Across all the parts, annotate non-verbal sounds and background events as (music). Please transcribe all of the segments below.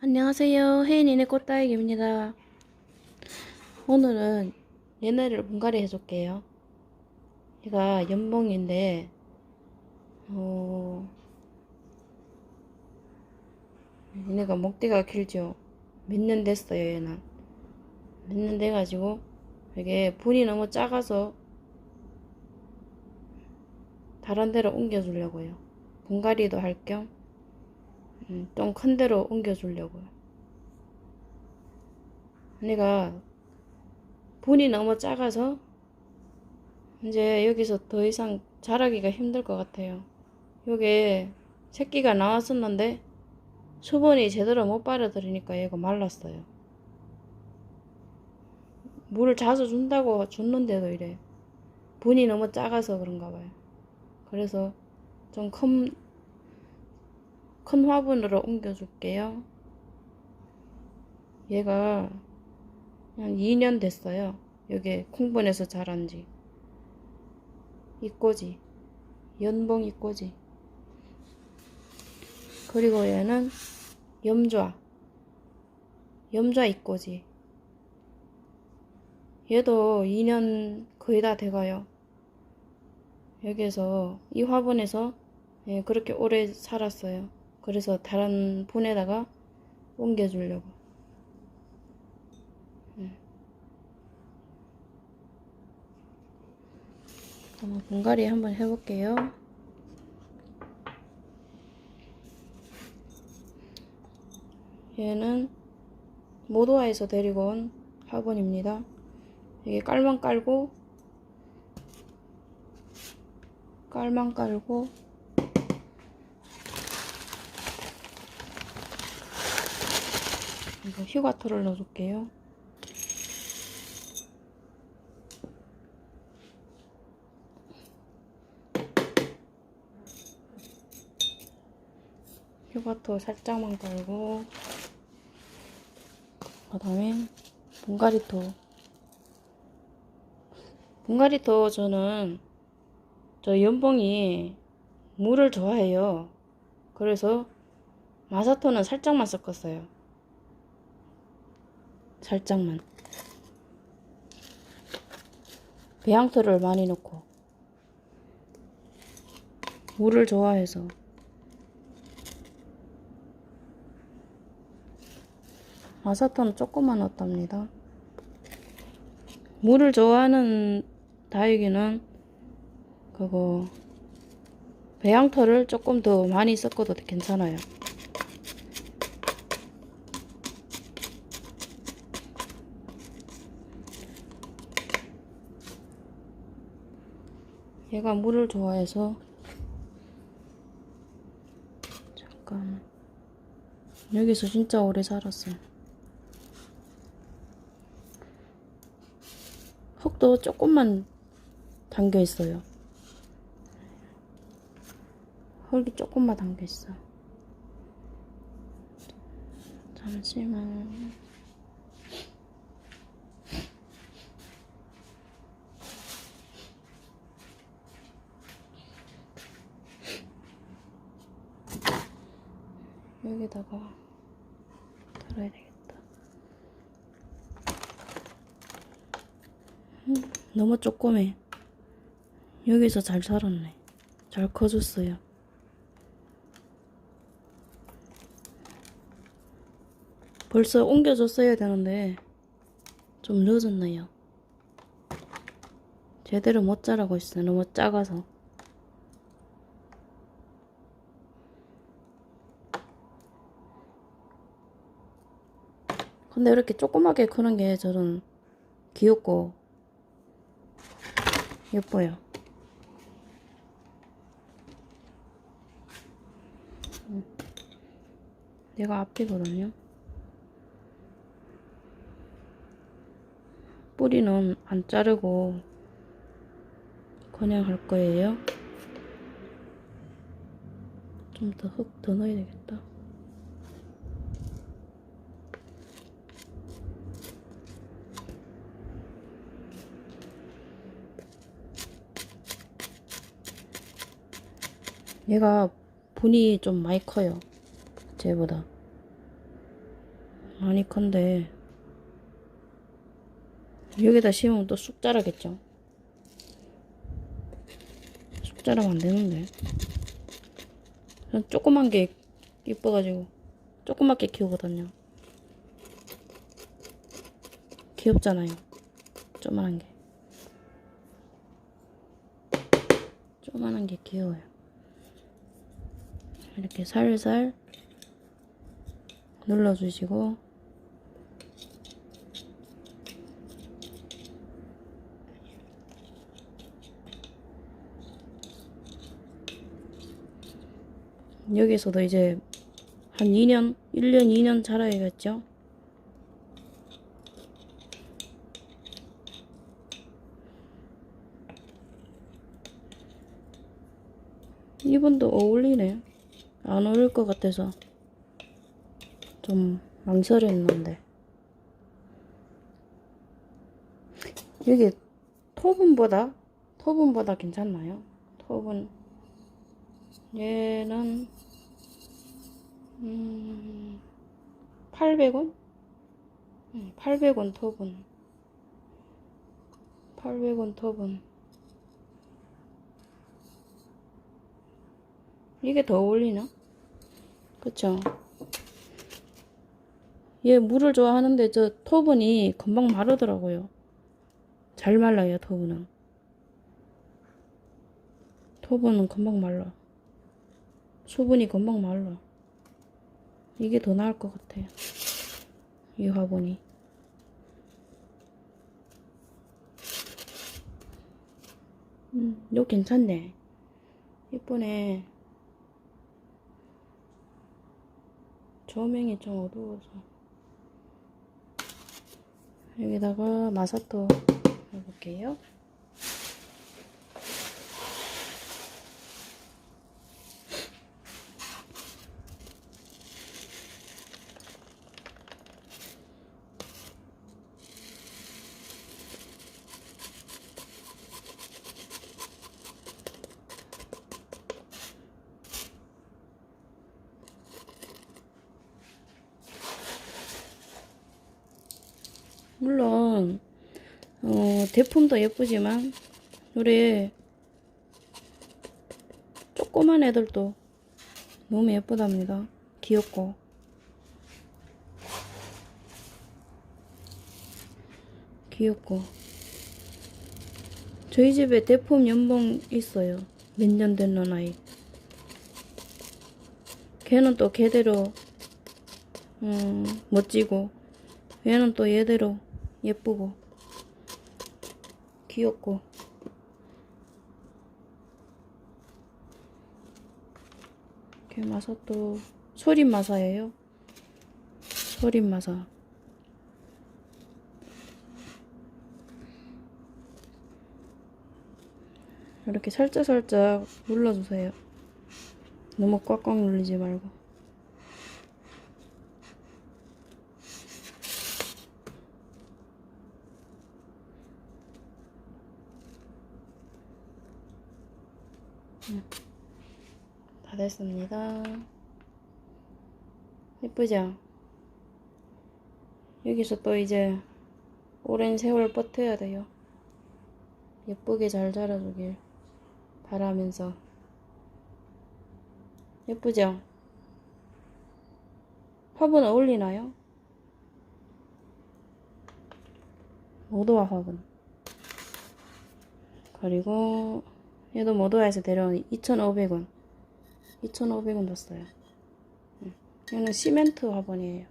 안녕하세요. 혜인이네 꽃다육입니다. 오늘은 얘네를 분갈이 해줄게요. 얘가 연봉인데, 어, 얘네가 목대가 길죠. 몇 년 됐어요, 얘는. 몇 년 돼가지고, 이게 분이 너무 작아서, 다른 데로 옮겨주려고요. 분갈이도 할 겸, 음, 좀큰 데로 옮겨주려고요. 내가 분이 너무 작아서 이제 여기서 더 이상 자라기가 힘들 것 같아요. 요게 새끼가 나왔었는데 수분이 제대로 못 빨아들이니까 얘가 말랐어요. 물을 자주 준다고 줬는데도 이래. 분이 너무 작아서 그런가 봐요. 그래서 좀큰 큰 화분으로 옮겨줄게요. 얘가 한 2년 됐어요. 여기 콩분에서 자란 지. 이 꼬지. 연봉 이 꼬지. 그리고 얘는 염좌. 염좌 이 꼬지. 얘도 2년 거의 다 돼가요. 여기서 이 화분에서 예, 그렇게 오래 살았어요. 그래서 다른 분에다가 옮겨주려고. 음. 한번 분갈이 한번 해볼게요. 얘는 모도아에서 데리고 온 화분입니다. 이게 깔만 깔고 깔만 깔고 이거 휴가토를 넣어줄게요. 휴가토 살짝만 깔고 그 다음에 분갈이토 분갈이토 저는 저 연봉이 물을 좋아해요. 그래서 마사토는 살짝만 섞었어요. 살짝만. 배양토를 많이 넣고. 물을 좋아해서. 마사토는 조금만 넣었답니다. 물을 좋아하는 다육이는 그거 배양토를 조금 더 많이 섞어도 괜찮아요. 얘가 물을 좋아해서 잠깐 여기서 진짜 오래 살았어요. 흙도 조금만 담겨 있어요. 흙이 조금만 담겨 있어. 잠시만. 여기다가 달아야 되겠다. 음, 너무 조그매. 여기서 잘 살았네. 잘 커졌어요. 벌써 옮겨줬어야 되는데 좀 늦었네요. 제대로 못 자라고 있어요. 너무 작아서. 근데 이렇게 조그맣게 크는 게 저는 귀엽고 예뻐요. 음. 얘가 앞이거든요. 뿌리는 안 자르고 그냥 할 거예요. 좀 더 흙 더 넣어야 되겠다. 얘가 분이 좀 많이 커요. 쟤보다. 많이 큰데. 여기다 심으면 또 쑥 자라겠죠? 쑥 자라면 안 되는데. 전 조그만 게 이뻐가지고 조그맣게 키우거든요. 귀엽잖아요. 조그만한 게. 조그만한 게 귀여워요 이렇게 살살 눌러주시고 여기서도 이제 한 2년, 1년, 2년 자라야겠죠? 이분도 어울리네. 안 어울릴 것 같아서 좀 망설였는데. 여기 토분보다 토분보다 괜찮나요? 토분 얘는 음 800원? 800원 토분 800원 토분 이게 더 어울리나? 그쵸? 얘 물을 좋아하는데 저 토분이 금방 마르더라고요. 잘 말라요, 토분은. 토분은 금방 말라. 수분이 금방 말라. 이게 더 나을 것 같아요. 이 화분이. 음, 이거 괜찮네. 이쁘네. 조명이 좀 어두워서. 여기다가 마사토 해볼게요. 물론 어, 대품도 예쁘지만 우리 조그만 애들도 너무 예쁘답니다. 귀엽고 귀엽고 저희 집에 대품 연봉 있어요. 몇 년된 아이. 걔는 또 걔대로 음, 멋지고 얘는 또 얘대로 예쁘고 귀엽고 이렇게 마사 또 소림 마사예요. 소림 마사. 이렇게 살짝살짝 눌러주세요. 너무 꽉꽉 눌리지 말고 다 됐습니다. 예쁘죠? 여기서 또 이제 오랜 세월 버텨야 돼요. 예쁘게 잘 자라주길 바라면서. 예쁘죠? 화분 어울리나요? 모도화 화분. 그리고 얘도 모도화에서 데려온 2,500원. 2,500원 줬어요. 응. 얘는 시멘트 화분이에요.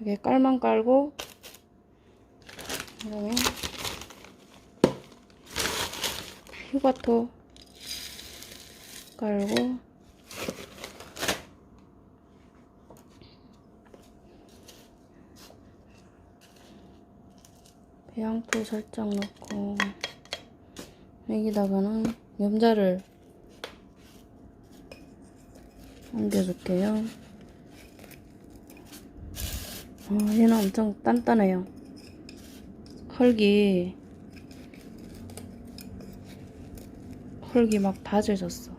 이게 깔만 깔고, 그다음에 휴가토 깔고, 배양토 살짝 넣고, 여기다가는 염자를 옮겨줄게요. 어, 얘는 엄청 단단해요. 컬기 컬기 막 다져졌어.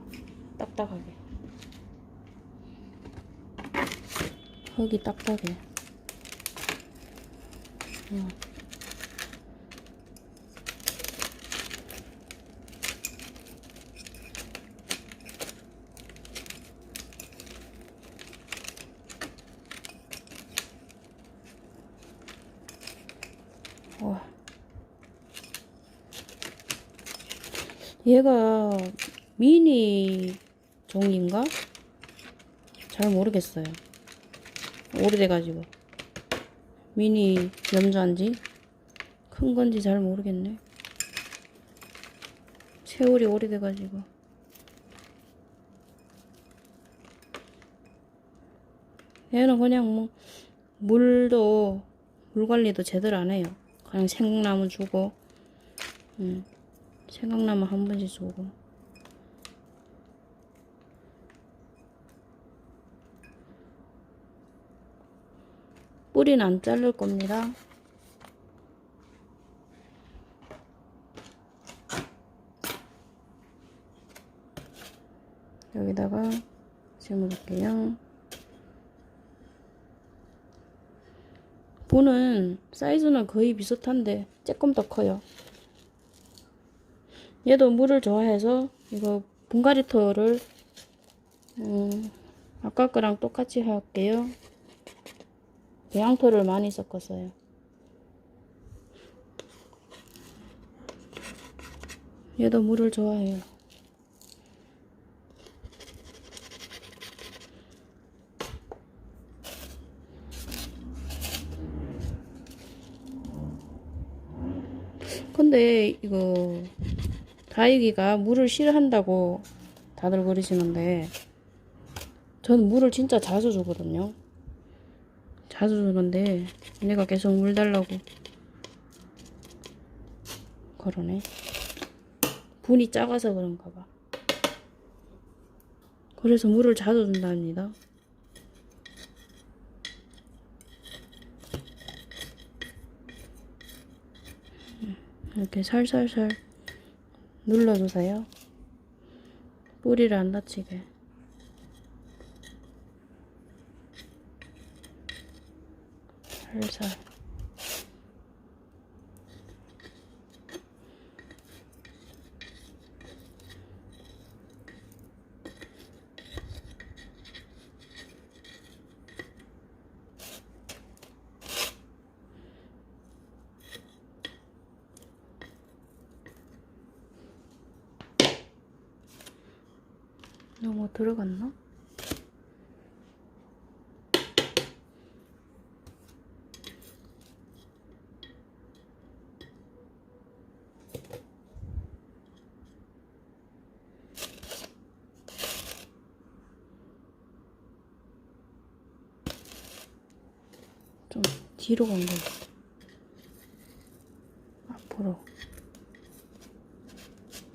딱딱하게. 흙이 딱딱해. 어. 얘가 미니 종인가? 잘 모르겠어요. 오래돼가지고. 미니 염자인지 큰 건지 잘 모르겠네. 세월이 오래돼가지고. 얘는 그냥 뭐, 물도, 물 관리도 제대로 안 해요. 그냥 생나무 주고, 음, 생강나무 한 번씩 주고. 뿌리는 안 자를 겁니다. 여기다가 심어볼게요. 보는 사이즈는 거의 비슷한데 조금 더 커요. 얘도 물을 좋아해서 이거 분가리토를 음, 아까 거랑 똑같이 할게요. 배양토를 많이 섞었어요. 얘도 물을 좋아해요. 근데 이거 다육이가 물을 싫어한다고 다들 그러시는데 전 물을 진짜 자주 주거든요. 자주 주는데 얘가 계속 물 달라고 그러네. 분이 작아서 그런가 봐. 그래서 물을 자주 준답니다. 이렇게 살살살 눌러주세요. 뿌리를 안 다치게. 살살. 너무 들어갔나? 좀 뒤로 간 거. 앞으로.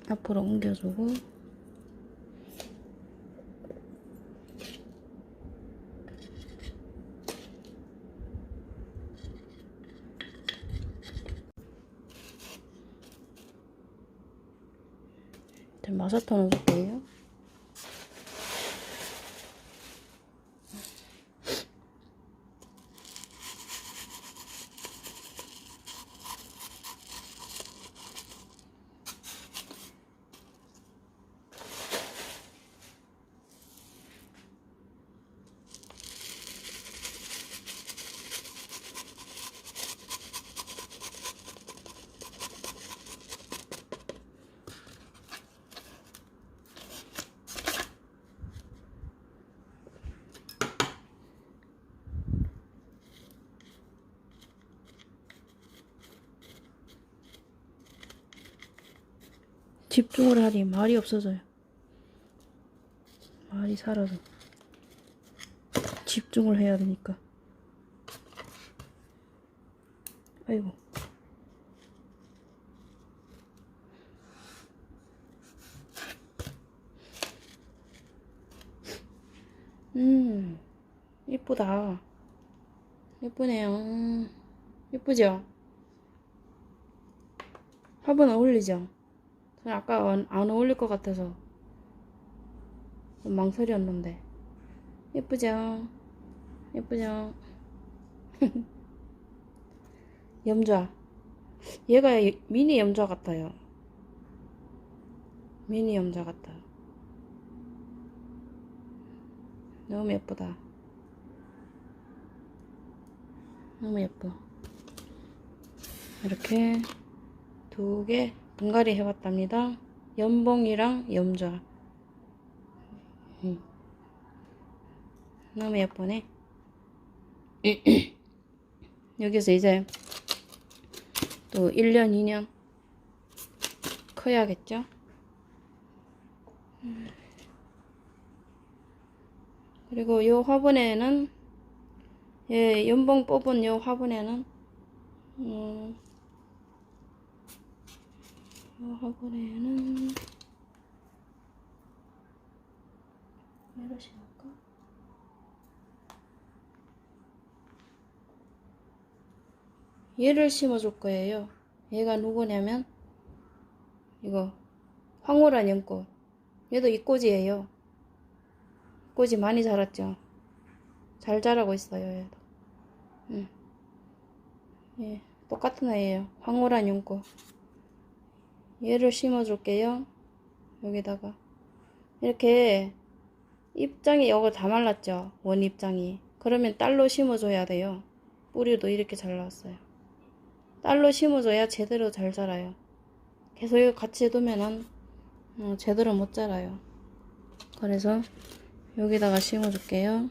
앞으로 옮겨주고. 마사토 넣어줄게요. 집중을 하니 말이 없어져요. 말이 사라져. 집중을 해야 되니까. 아이고. 음, 이쁘다. 예쁘네요. 음, 예쁘죠? 화분 어울리죠? 아까 안, 안 어울릴 것 같아서 좀 망설였는데 예쁘죠? 예쁘죠? (laughs) 염좌. 얘가 미니 염좌 같아요. 미니 염좌 같다. 너무 예쁘다. 너무 예뻐. 이렇게 두개 분갈이 해봤답니다. 연봉이랑 염좌. 음. 너무 예쁘네. (clears throat) 여기서 이제 또 1년, 2년 커야겠죠? 음. 그리고 요 화분에는 예, 연봉 뽑은 요 화분에는 음, 요 화분에는 얘를 심을까? 얘를 심어줄 거예요. 얘가 누구냐면 이거 황홀한 연꽃. 얘도 이 꽃이에요. 꽃이 많이 자랐죠. 잘 자라고 있어요. 얘도. 응. 예, 똑같은 애예요. 황홀한 연꽃. 얘를 심어줄게요. 여기다가 이렇게 입장이 여기 다 말랐죠. 원 입장이. 그러면 딸로 심어줘야 돼요. 뿌리도 이렇게 잘 나왔어요. 딸로 심어줘야 제대로 잘 자라요. 계속 이거 같이 두면은 어, 제대로 못 자라요. 그래서 여기다가 심어줄게요.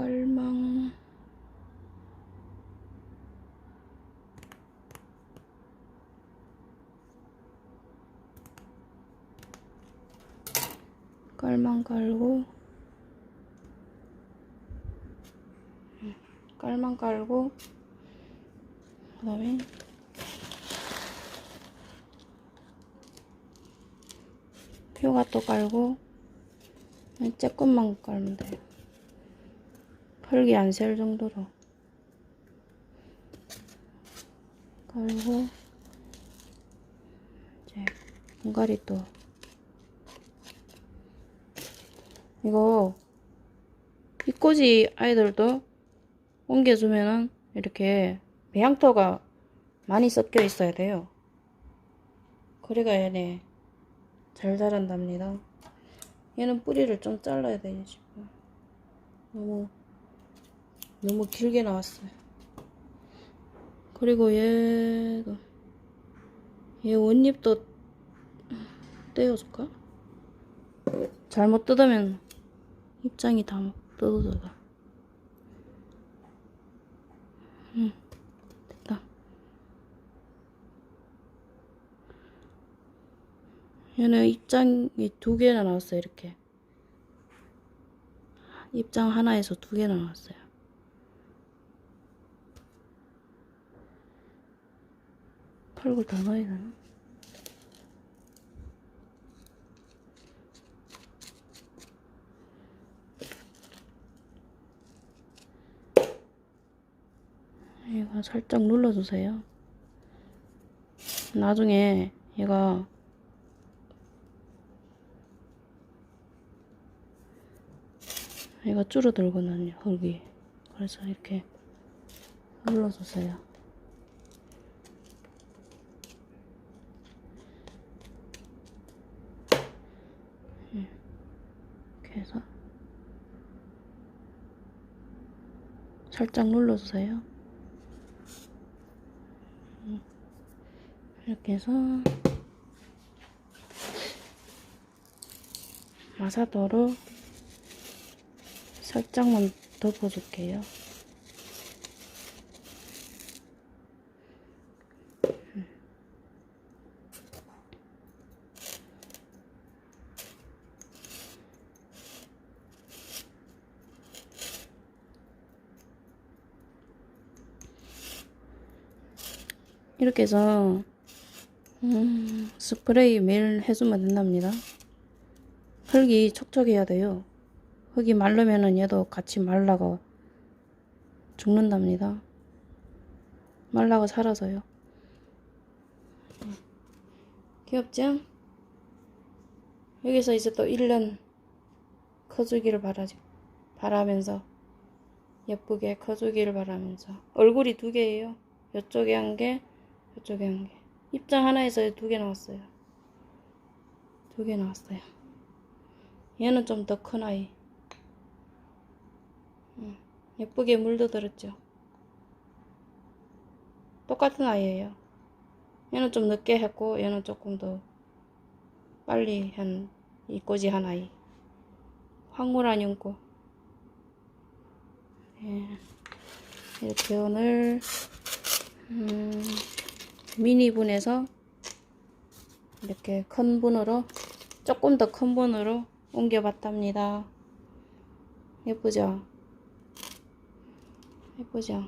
깔망. 깔망 깔고. 음, 깔망 깔고. 그 다음에 표가 또 깔고. 조금만 깔면 돼요 펄기 안셀 정도로 깔고 이제 분갈이 또 이거 이꼬지 아이들도 옮겨주면은 이렇게 배양토가 많이 섞여 있어야 돼요. 그래가 얘네 잘 자란답니다. 얘는 뿌리를 좀 잘라야 돼요, 지금. 너무, 너무 길게 나왔어요. 그리고 얘도, 얘 원잎도 떼어줄까? 잘못 뜯으면 입장이 다 뜯어져가. 응, 됐다. 얘는 입장이 두 개나 나왔어요, 이렇게. 입장 하나에서 두 개나 나왔어요. 더 넣어야 되나? 얘가 살짝 눌러주세요. 나중에 얘가 얘가 줄어들거든요, 흙이. 그래서 이렇게 눌러주세요. 예, 이렇게 해서 살짝 눌러주세요. 이렇게 해서 마사도로 살짝만 덮어줄게요. 이렇게 해서 음, 스프레이 매일 해주면 된답니다. 흙이 촉촉해야 돼요. 흙이 마르면은 얘도 같이 말라가 죽는답니다. 말라가 살아서요. 귀엽죠? 여기서 이제 또 1년 커주기를 바라죠. 바라면서 예쁘게 커주기를 바라면서 얼굴이 두 개예요. 이쪽에 한 개, 이쪽에 한 개. 입장 하나에서 두 개 나왔어요. 두 개 나왔어요. 얘는 좀 더 큰 아이. 음, 예쁘게 물도 들었죠. 똑같은 아이예요. 얘는 좀 늦게 했고 얘는 조금 더 빨리 한 이 꼬지 한 아이. 황홀한 연꽃. 예. 이렇게 오늘 음, 미니분에서 이렇게 큰 분으로 조금 더 큰 분으로 옮겨봤답니다. 예쁘죠? 예쁘죠?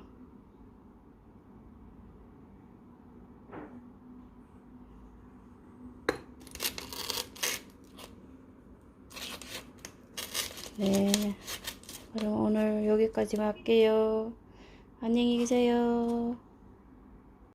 네. 그럼 오늘 여기까지 할게요. 안녕히 계세요.